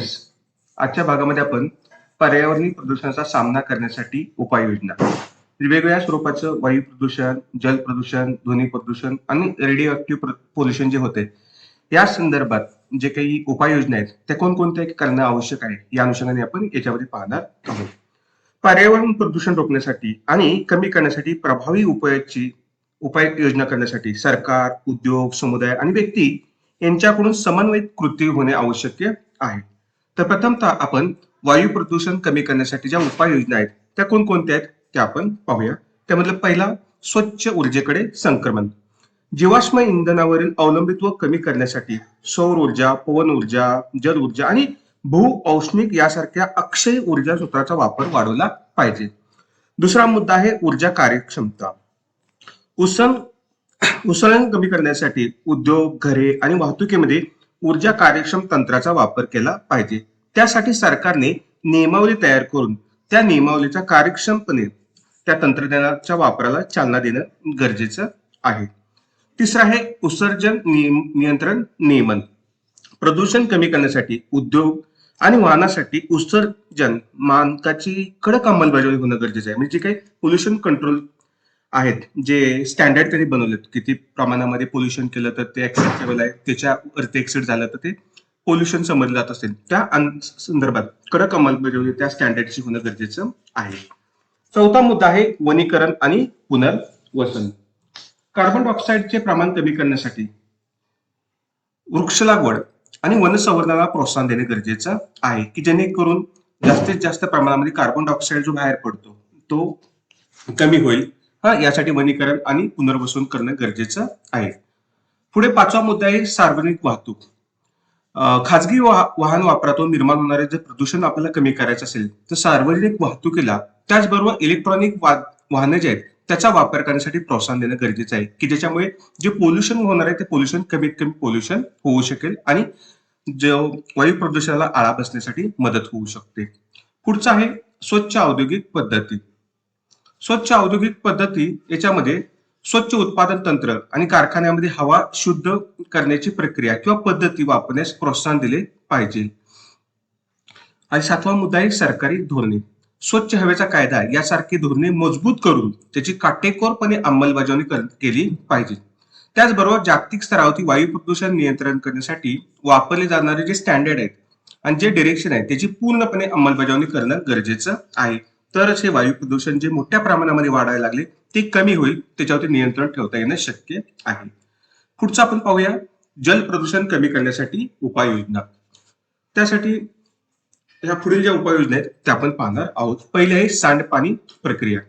Friends आजच्या भागामध्ये आपण पर्यावरणीय प्रदूषणाचा सामना करण्यासाठी उपाययोजना म्हणजे वेगवेगळ्या स्वरूपाचं वायू प्रदूषण जल प्रदूषण ध्वनी प्रदूषण आणि रेडिओ ऍक्टिव्ह पोल्युशन जे होते या संदर्भात जे काही उपाययोजना आहेत त्या कोणकोणत्या करणं आवश्यक आहे या अनुषंगाने आपण याच्यामध्ये पाहणार आहोत. पर्यावरण प्रदूषण रोखण्यासाठी आणि कमी करण्यासाठी प्रभावी उपायाची उपाययोजना करण्यासाठी सरकार उद्योग समुदाय आणि व्यक्ती यांच्याकडून समन्वयित कृती होणे आवश्यक आहे. तर प्रथमतः आपण वायू प्रदूषण कमी करण्यासाठी ज्या उपाययोजना आहेत त्या कोणकोणत्या आहेत त्या आपण पाहूया. त्यामधलं पहिला स्वच्छ ऊर्जेकडे संक्रमण. जीवाश्म इंधनावरील अवलंबित्व कमी करण्यासाठी सौर ऊर्जा पवन ऊर्जा जल ऊर्जा आणि भू औष्णिक यासारख्या अक्षय ऊर्जा सूत्राचा वापर वाढवला पाहिजे. दुसरा मुद्दा आहे ऊर्जा कार्यक्षमता. उसण उसळण कमी करण्यासाठी उद्योग घरे आणि वाहतुकीमध्ये ऊर्जा कार्यक्षम तंत्राचा वापर केला पाहिजे. त्यासाठी सरकारने नियमावली तयार करून त्या नियमावलीचा कार्यक्षमपणे त्या तंत्रज्ञानाच्या वापराला चालना देणं गरजेचं आहे. तिसरं आहे उत्सर्जन नियम नियंत्रण नियमन. प्रदूषण कमी करण्यासाठी उद्योग आणि वाहनासाठी उत्सर्जन मानकाची कडक अंमलबजावणी होणं गरजेचं आहे. म्हणजे जे काही पोल्युशन कंट्रोल आहेत जे स्टँडर्ड त्यांनी बनवलेत. किती प्रमाणामध्ये पोल्युशन केलं तर ते ऍक्सेप्टेबल आहे त्याच्यावरती एक्सेप्ट झालं तर ते पोल्युशन समजलं जात असेल. त्या संदर्भात कडक अंमलबजावणी त्या स्टँडर्डची होणं गरजेचं आहे. चौथा मुद्दा आहे वनीकरण आणि पुनर्वसन. कार्बन डायऑक्साईडचे प्रमाण कमी करण्यासाठी वृक्ष लागवड आणि वनसंवर्धनाला प्रोत्साहन देणे गरजेचं आहे की जेणेकरून जास्तीत जास्त प्रमाणामध्ये कार्बन डायऑक्साईड जो बाहेर पडतो तो कमी होईल. हा यासाठी वनीकरण आणि पुनर्वसन करणं गरजेचं आहे. पुढे पाचवा मुद्दा आहे सार्वजनिक वाहतूक. खाजगी वाह- वाहन वापरातून निर्माण होणारे जर प्रदूषण आपल्याला कमी करायचं असेल तर सार्वजनिक वाहतुकीला त्याचबरोबर इलेक्ट्रॉनिक वाहनं जे आहेत त्याचा वापर करण्यासाठी प्रोत्साहन देणं गरजेचं आहे. की ज्याच्यामुळे जे पोल्युशन होणार आहे ते पोल्युशन कमीत कमी पोल्युशन होऊ शकेल आणि जो वायू प्रदूषणाला आळा बसण्यासाठी मदत होऊ शकते. पुढचं आहे स्वच्छ औद्योगिक पद्धती. स्वच्छ औद्योगिक पद्धती याच्यामध्ये स्वच्छ उत्पादन तंत्र आणि कारखान्यामध्ये हवा शुद्ध करण्याची प्रक्रिया किंवा पद्धती वापरण्यास प्रोत्साहन दिले पाहिजे. आणि सातवा मुद्दा आहे सरकारी धोरणे. स्वच्छ हवेचा कायदा यासारखी धोरणे मजबूत करून त्याची काटेकोरपणे अंमलबजावणी केली पाहिजे. त्याचबरोबर जागतिक स्तरावरती वायू प्रदूषण नियंत्रण करण्यासाठी वापरले जाणारे जे स्टँडर्ड आहेत आणि जे डिरेक्शन आहे त्याची पूर्णपणे अंमलबजावणी करणं गरजेचं आहे. तरच हे वायू प्रदूषण जे मोठ्या प्रमाणामध्ये वाढायला लागले ते कमी होईल त्याच्यावरती नियंत्रण ठेवता येणं शक्य आहे. पुढचं आपण पाहूया जल प्रदूषण कमी करण्यासाठी उपाययोजना. त्यासाठी या पुढील ज्या उपाययोजना आहेत त्या आपण पाहणार आहोत. पहिले आहे सांडपाणी प्रक्रिया.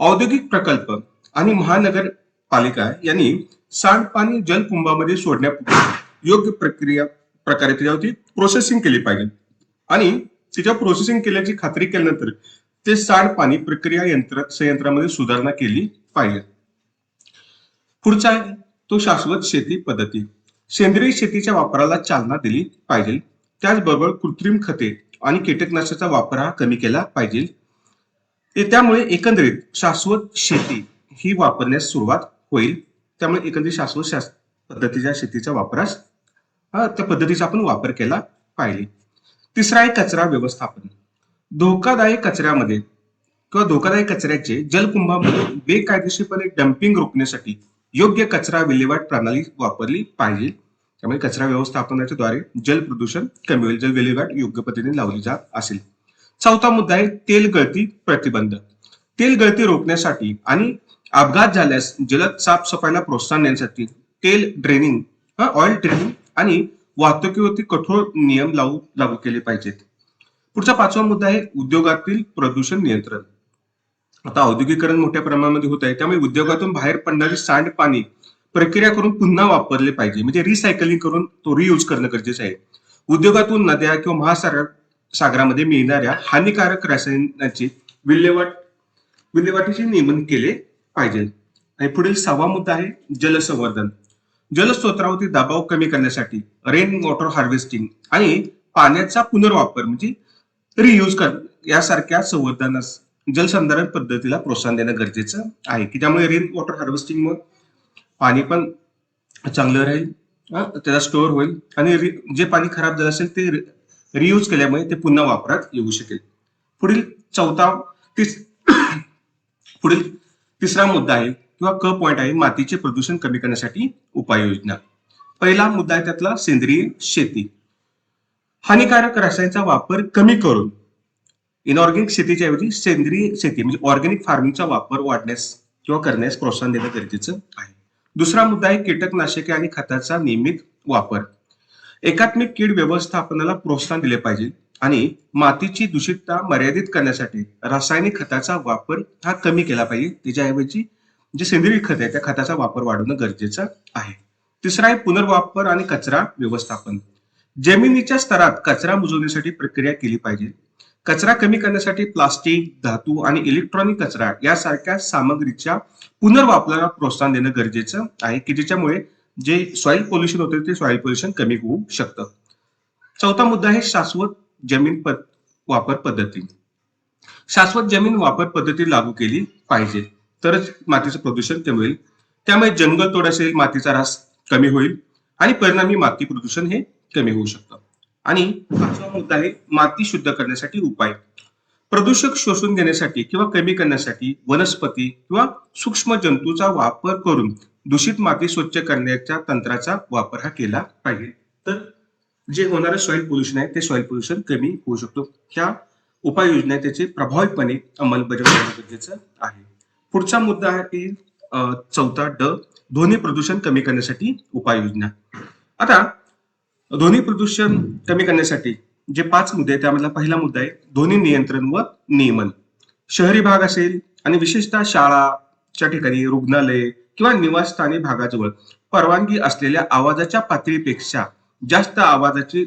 औद्योगिक प्रकल्प आणि महानगरपालिका यांनी सांडपाणी जलकुंभामध्ये सोडण्यापूर्वी योग्य प्रक्रिया प्रकारे त्याच्यावरती प्रोसेसिंग केली पाहिजे. आणि तिच्या प्रोसेसिंग केल्याची खात्री केल्यानंतर ते सांडपाणी प्रक्रिया यंत्र संयंत्रामध्ये सुधारणा केली पाहिजे. पुढचा आहे तो शाश्वत शेती पद्धती. सेंद्रिय शेतीच्या वापराला चालना दिली पाहिजे. त्याचबरोबर कृत्रिम खते आणि कीटकनाशकाचा वापर हा कमी केला पाहिजे. त्यामुळे एकंदरीत शाश्वत शेती ही वापरण्यास सुरुवात होईल. त्यामुळे एकंदरीत शाश्वत शास पद्धतीच्या शेतीच्या वापरास हा, त्या पद्धतीचा आपण वापर केला पाहिजे. तिसरा आहे कचरा व्यवस्थापन. धोकादायक कचऱ्यामध्ये किंवा धोकादायक कचऱ्याचे जलकुंभामध्ये बेकायदेशीरपणे डम्पिंग रोखण्यासाठी योग्य कचरा विल्हेवाट प्रणाली वापरली पाहिजे. त्यामुळे कचरा व्यवस्थापनाच्या द्वारे जल प्रदूषण कमी होईल जल विल्हेवाट योग्य पद्धतीने लावली जात असेल. चौथा मुद्दा आहे तेल गळती प्रतिबंध. तेल गळती रोखण्यासाठी आणि अपघात झाल्यास जलद साफसफाईला प्रोत्साहन देण्यासाठी तेल ड्रेनिंग ऑइल ड्रेनिंग आणि वाहतुकीवरती कठोर नियम लावू लागू केले पाहिजेत. पुढचा पाचवा मुद्दा आहे उद्योगातील प्रदूषण नियंत्रण. आता औद्योगिकरण मोठ्या प्रमाणामध्ये होत आहे त्यामुळे उद्योगातून बाहेर पडणारे सांडपाणी प्रक्रिया करून पुन्हा वापरले पाहिजे. म्हणजे रिसायकलिंग करून तो रियूज करणं गरजेचं आहे. उद्योगातून नद्या किंवा महासागर सागरामध्ये मिळणाऱ्या हानिकारक रसायनांची विल्हेवाट विल्हेवाटीचे नियमन केले पाहिजे. आणि पुढील सहावा मुद्दा आहे जलसंवर्धन. जलस्रोतावरती दबाव कमी करण्यासाठी रेन वॉटर हार्वेस्टिंग आणि पाण्याचा पुनर्वापर म्हणजे रियूज कर. यासारख्या संवर्धनास जलसंधारण पद्धतीला प्रोत्साहन देणं गरजेचं आहे. की त्यामुळे रेन वॉटर हार्वेस्टिंग मग पाणी पण चांगलं राहील त्याला त्याचा स्टोअर होईल. आणि जे पाणी खराब झालं असेल ते रियूज केल्यामुळे ते पुन्हा वापरात येऊ शकेल. पुढील चौथा तिस पुढील तिसरा मुद्दा आहे किंवा क पॉइंट आहे मातीचे प्रदूषण कमी करण्यासाठी उपाययोजना. पहिला मुद्दा आहे त्यातला सेंद्रिय शेती. हानिकारक रसायनाचा वापर कमी करून इनऑर्गॅनिक शेतीच्या ऐवजी सेंद्रिय शेती म्हणजे ऑर्गॅनिक फार्मिंगचा वापर वाढण्यास किंवा करण्यास प्रोत्साहन देणं गरजेचं आहे. दुसरा मुद्दा आहे कीटकनाशके आणि खताचा नियमित वापर. एकात्मिक कीड व्यवस्थापनाला प्रोत्साहन दिले पाहिजे आणि मातीची दूषितता मर्यादित करण्यासाठी रासायनिक खताचा वापर हा कमी केला पाहिजे. त्याच्याऐवजी जे सेंद्रिय खत आहे त्या खताचा वापर वाढवणं गरजेचं आहे. तिसरा आहे पुनर्वापर आणि कचरा व्यवस्थापन. जमिनीच्या स्तरात कचरा मुजवण्यासाठी प्रक्रिया केली पाहिजे. कचरा कमी करण्यासाठी प्लास्टिक धातू आणि इलेक्ट्रॉनिक कचरा यासारख्या सामग्रीच्या पुनर्वापराला प्रोत्साहन देणं गरजेचं आहे की ज्याच्यामुळे जे सॉइल पोल्युशन होते ते सॉइल पोल्युशन कमी होऊ शकतं. चौथा मुद्दा आहे शाश्वत जमीन पद वापर पद्धती. शाश्वत जमीन वापर पद्धती लागू केली पाहिजे. तरच मातीचं प्रदूषण कमी होईल. त्यामुळे जंगल असेल मातीचा ऱ्हास कमी होईल आणि परिणामी माती प्रदूषण हे कमी होऊ शकतं. आणि पाचवा मुद्दा आहे माती शुद्ध करण्यासाठी उपाय. प्रदूषक शोषून घेण्यासाठी किंवा कमी करण्यासाठी वनस्पती किंवा सूक्ष्म जंतूचा वापर करून दूषित माती स्वच्छ करण्याच्या तंत्राचा वापर हा केला पाहिजे. तर जे होणारं सॉइल पोल्युशन आहे ते सॉइल पोल्युशन कमी होऊ शकतो. ह्या उपाययोजना त्याचे प्रभावीपणे अंमलबजावणी गरजेचं आहे. पुढचा मुद्दा आहे की चौथा ड ध्वनी प्रदूषण कमी करण्यासाठी उपाययोजना. आता ध्वनी प्रदूषण कमी करण्यासाठी जे पाच मुद्दे आहेत त्यामधला पहिला मुद्दा आहे ध्वनी नियंत्रण व नियमन. शहरी भाग असेल आणि विशेषतः शाळाच्या ठिकाणी रुग्णालय किंवा निवासस्थानी भागाजवळ परवानगी असलेल्या आवाजाच्या पातळीपेक्षा जास्त आवाजाची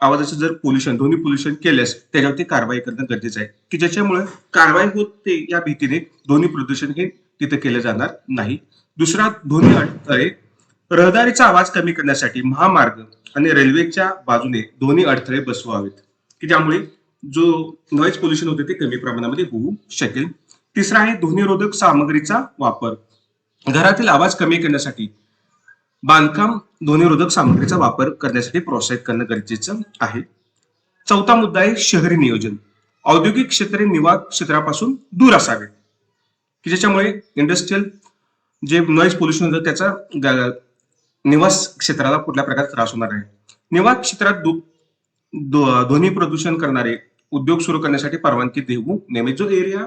आवाजाचं जर पोल्युशन ध्वनी पोल्युशन केल्यास त्याच्यावरती कारवाई करणं गरजेचं आहे. की ज्याच्यामुळे कारवाई होते या भीतीने ध्वनी प्रदूषण हे तिथे केलं जाणार नाही. दुसरा ध्वनी अडथळे रहदारीचा आवाज कमी करण्यासाठी महामार्ग आणि रेल्वेच्या बाजूने दोन्ही अडथळे बसवावेत. की ज्यामुळे जो नॉईज पोल्युशन होते ते कमी प्रमाणामध्ये होऊ शकेल. तिसरा आहे ध्वनिरोधक सामग्रीचा वापर. घरातील आवाज कमी करण्यासाठी बांधकाम ध्वनिरोधक सामग्रीचा वापर करण्यासाठी प्रोत्साहित करणं गरजेचं आहे. चौथा मुद्दा आहे शहरी नियोजन. औद्योगिक क्षेत्रे निवास क्षेत्रापासून दूर असावे. की ज्याच्यामुळे इंडस्ट्रियल जे नॉईज पोल्युशन होतं त्याचा निवास क्षेत्राला कुठल्या प्रकारचा त्रास होणार आहे? निवास क्षेत्रात ध्वनी प्रदूषण करणारे उद्योग सुरू करण्यासाठी परवानगी देऊ नेहमी जो एरिया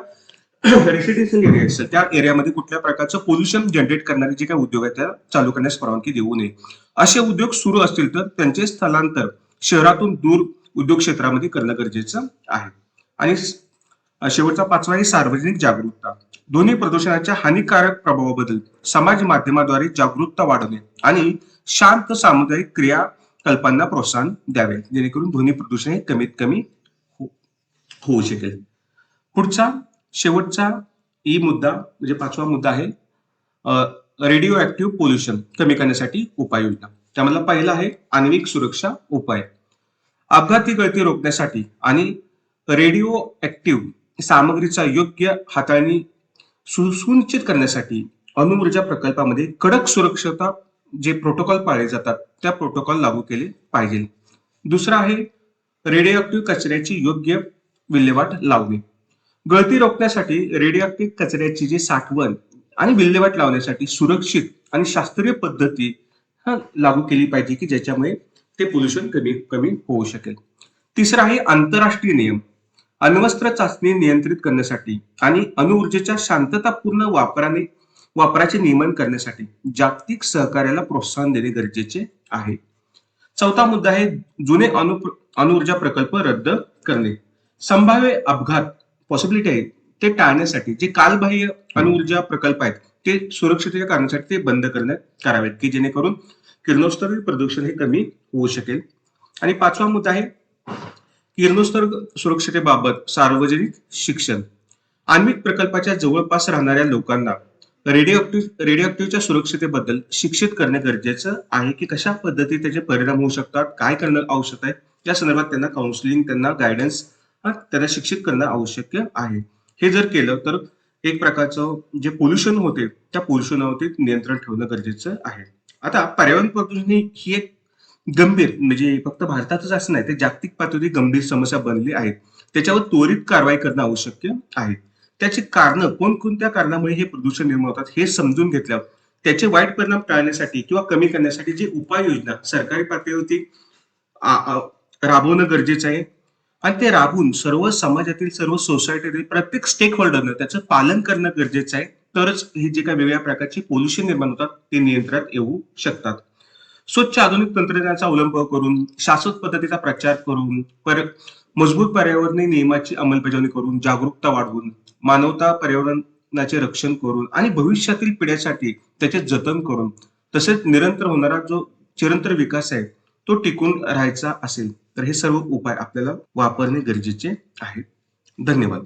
रेसिडेन्शियल एरिया असेल त्या एरियामध्ये कुठल्या प्रकारचं पोल्युशन जनरेट करणारे जे काही उद्योग आहेत त्या चालू करण्यास परवानगी देऊ नये. असे उद्योग सुरू असतील तर त्यांचे स्थलांतर शहरातून दूर उद्योग क्षेत्रामध्ये करणं गरजेचं आहे. आणि शेवटचा पाचवा आहे सार्वजनिक जागरूकता. ध्वनी प्रदूषणाच्या हानिकारक प्रभावाबद्दल समाज माध्यमाद्वारे जागरूकता वाढवणे आणि शांत सामुदायिक क्रियाकल्पांना प्रोत्साहन द्यावे जेणेकरून ध्वनी प्रदूषण हे कमीत कमी हो- होऊ शकेल. पुढचा शेवटचा ई मुद्दा म्हणजे पाचवा मुद्दा आहे रेडिओ ऍक्टिव्ह पोल्युशन कमी करण्यासाठी उपाययोजना. त्यामधला पहिला आहे आण्विक सुरक्षा उपाय. अपघाती गळती रोखण्यासाठी आणि रेडिओ ऍक्टिव्ह सामग्रीचा योग्य हाताळणी सुनिश्चित करण्यासाठी अणुऊर्जा प्रकल्पामध्ये कडक सुरक्षता जे प्रोटोकॉल पाळले जातात त्या प्रोटोकॉल लागू केले पाहिजे. दुसरा आहे रेडिओ कचऱ्याची योग्य विल्हेवाट लावणे. गळती रोखण्यासाठी रेडिओ कचऱ्याची जी साठवण आणि विल्हेवाट लावण्यासाठी सुरक्षित आणि शास्त्रीय पद्धती हा लागू केली पाहिजे की ज्याच्यामुळे ते पोल्युशन कमी कमी होऊ शकेल. तिसरा आहे आंतरराष्ट्रीय नियम. अण्वस्त्र चाचणी नियंत्रित करण्यासाठी आणि अणुऊर्जेच्या शांततापूर्ण वापराने वापराचे नियमन करण्यासाठी जागतिक सहकार्याला प्रोत्साहन देणे गरजेचे आहे. चौथा मुद्दा आहे जुने अणु अणुऊर्जा प्रकल्प रद्द करणे. संभाव्य अपघात पॉसिबिलिटी आहे ते टाळण्यासाठी जे कालबाह्य अणुऊर्जा प्रकल्प आहेत ते सुरक्षिततेच्या कारणासाठी ते बंद करण्यात करावेत की जेणेकरून किरणोत्सर्ग प्रदूषण हे कमी होऊ शकेल. आणि पाचवा मुद्दा आहे किरणोत्सर्ग सुरक्षतेबाबत सार्वजनिक शिक्षण. आण्विक प्रकल्पाच्या जवळपास राहणाऱ्या लोकांना रेडिओक्टिव्ह रेडिओक्टिव्हच्या सुरक्षतेबद्दल शिक्षित करणे गरजेचं आहे की कशा पद्धती त्याचे परिणाम होऊ शकतात काय करणं आवश्यक आहे या संदर्भात त्यांना काउन्सिलिंग त्यांना गायडन्स त्यांना शिक्षित करणं आवश्यक आहे. हे जर केलं तर एक प्रकारचं जे पोल्युशन होते त्या पोल्युशनावरती नियंत्रण ठेवणं गरजेचं आहे. आता पर्यावरण प्रदूषण ही एक गंभीर म्हणजे फक्त भारतातच असं नाही ते जागतिक पातळीवर गंभीर समस्या बनली आहेत. त्याच्यावर त्वरित कारवाई करणं आवश्यक आहे. त्याची कारणं कोणकोणत्या कारणामुळे हे प्रदूषण निर्माण होतात हे समजून घेतल्यावर त्याचे वाईट परिणाम टाळण्यासाठी किंवा कमी करण्यासाठी जी उपाययोजना सरकारी पातळीवरती राबवणं गरजेचं आहे. आणि ते राबवून सर्व समाजातील सर्व सोसायटीतील प्रत्येक स्टेक होल्डरनं त्याचं पालन करणं गरजेचं आहे. तरच हे जे काही वेगवेगळ्या प्रकारचे पोल्युशन निर्माण होतात ते नियंत्रणात येऊ शकतात. स्वच्छ आधुनिक तंत्रज्ञानाचा अवलंब करून शाश्वत पद्धतीचा प्रचार करून पर मजबूत पर्यावरणीय नियमाची अंमलबजावणी करून जागरूकता वाढवून मानवता पर्यावरणाचे रक्षण करून आणि भविष्यातील पिढ्यासाठी त्याचे जतन करून तसेच निरंतर होणारा जो चिरंतर विकास आहे तो टिकून राहायचा असेल तर हे सर्व उपाय आपल्याला वापरणे गरजेचे आहे. धन्यवाद.